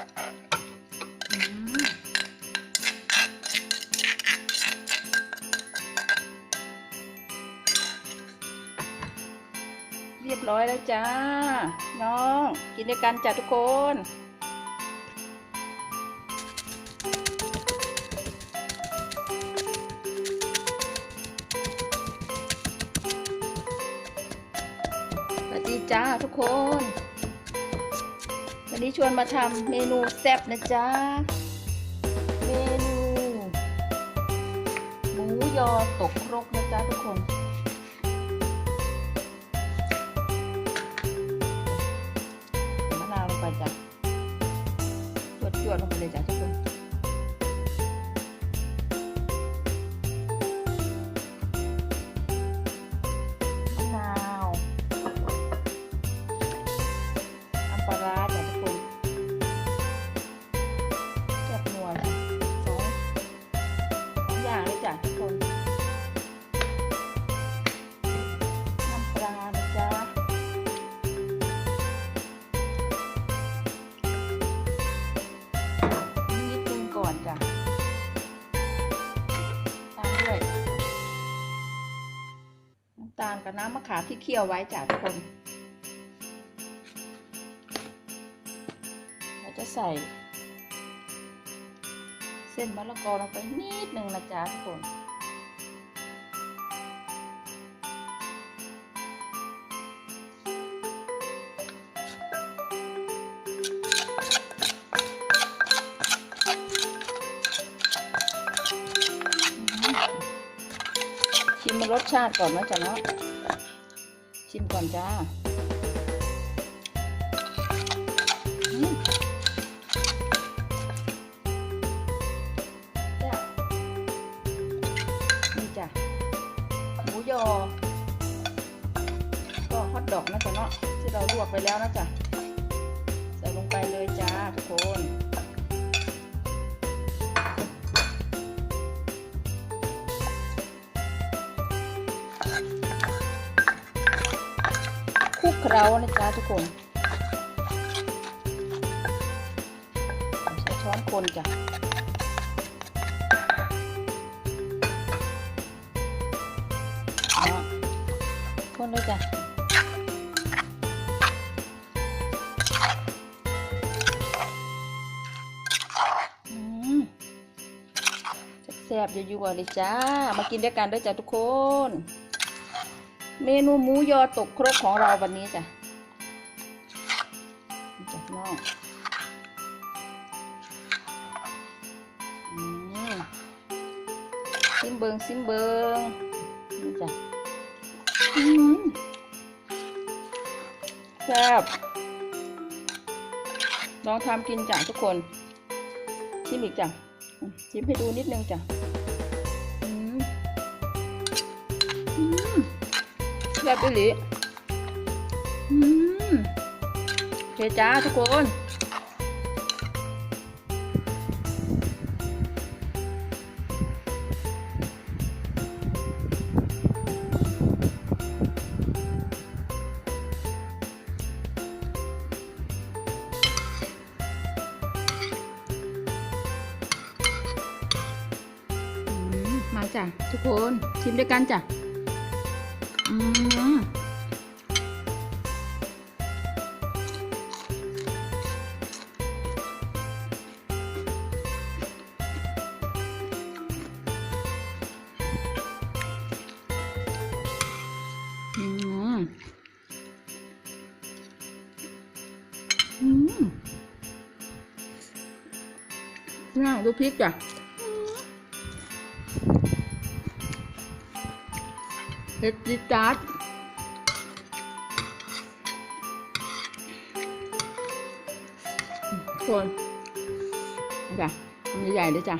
เรียบร้อยแล้วจ้า น้อง กินด้วยกันจ้ะทุกคนสวัสดีจ้าทุกคน วันนี้ชวนมาทำเมนูแซ่บนะจ๊ะ เมนูหมูยอตกครกนะจ๊ะทุกคนมะนาวลงไปจ้ะจวดจวดๆลงไปเลยจ้ะ อย่างเลยจ้ะทุกคนน้ำปลานะจ๊ะนิดนึงก่อนจ้ะตามด้วยน้ำตาลกับน้ำมะขามที่เคี่ยวไว้จ้ะทุกคนเราจะใส่ ส้นมะละกอลงไปนิดหนึ่งนะจ๊ะทุกคนชิมรสชาติก่อนนะจ๊ะเนาะชิมก่อนจ้า อทดอกนะจ๊ะเนาะที่เราลวกไปแล้วนะจ๊ะใส่ลงไปเลยจ้าทุกคนคลุกเคล้านะจ๊ะทุกคนใช้ช้อนคนจ้ะเนาะคนเลยจ้ะ ซ่บๆอยู่ๆเลยจ้า มากินด้วยกันด้วยจ้ะทุกคน เมนูหมูยอตกครกของเราวันนี้จ้ะจ้ะน้องซิมเบิงซิมเบิงนี่จ้ะแซ่บลองทำกินจ้ะทุกคนชิมอีกจ้ะ อืมชิมให้ดูนิดนึงจ้ะอืมอืมแบบอิลิอืมโอเคจ้าทุกคน จ้ะทุกคนชิมด้วยกันจ้ะอืมอืมอืมน่าดูพริกจ้ะ เผ็ดจี๊ดจ๊าดคนจ้ะมันใหญ่ด้วยจ้ะ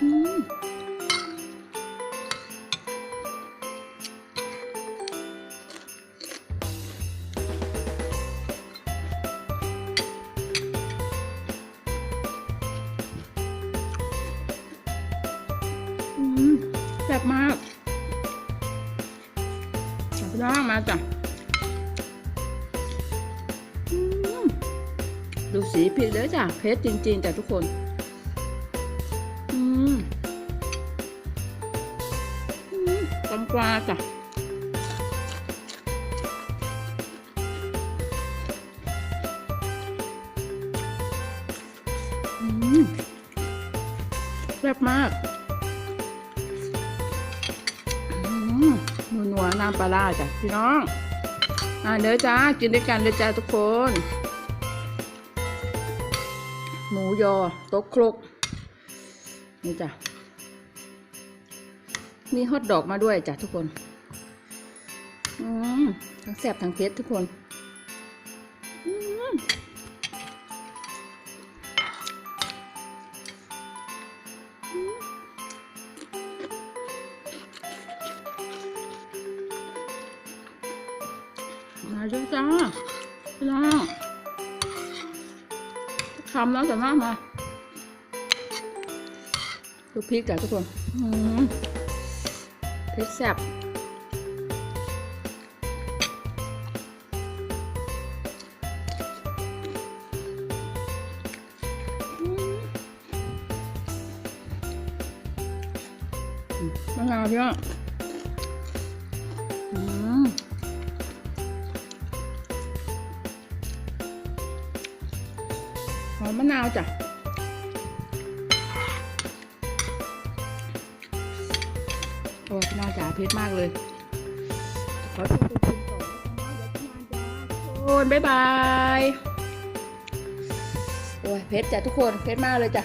อืม ซ่บมากขอบมากมาจ้ะดูสีผิดเลยจ้ะเพชรจริงๆจ้ะทุกคนอืมอืมตำปลาจ้ะแซ่บมาก นัวๆน้ำปลาร้าจ้ะพี่น้อง อ่าเดี๋ยวจ้ากินด้วยกันเลยจ้าทุกคน หมูยอโต๊ะครกนี่จ้ะมีฮอทดอกมาด้วยจ้ะทุกคน อืมทั้งแซ่บทั้งเผ็ดทุกคน มาด้วยจ้าพี่น้องคำแล้วจะมากมาดูพริกจ้ะทุกคนอืมเผ็ดแซ่บมะนาวพี่น้อง มะนาวจ้ะโอ้พี่น้องจ๋าเผ็ดมากเลย ขอตัวไปกินก่อนนะคะเดี๋ยวพี่น้าทุกคนบ๊ายบาย โอ้ยเผ็ดจ้ะทุกคน เผ็ดมากเลยจ้ะ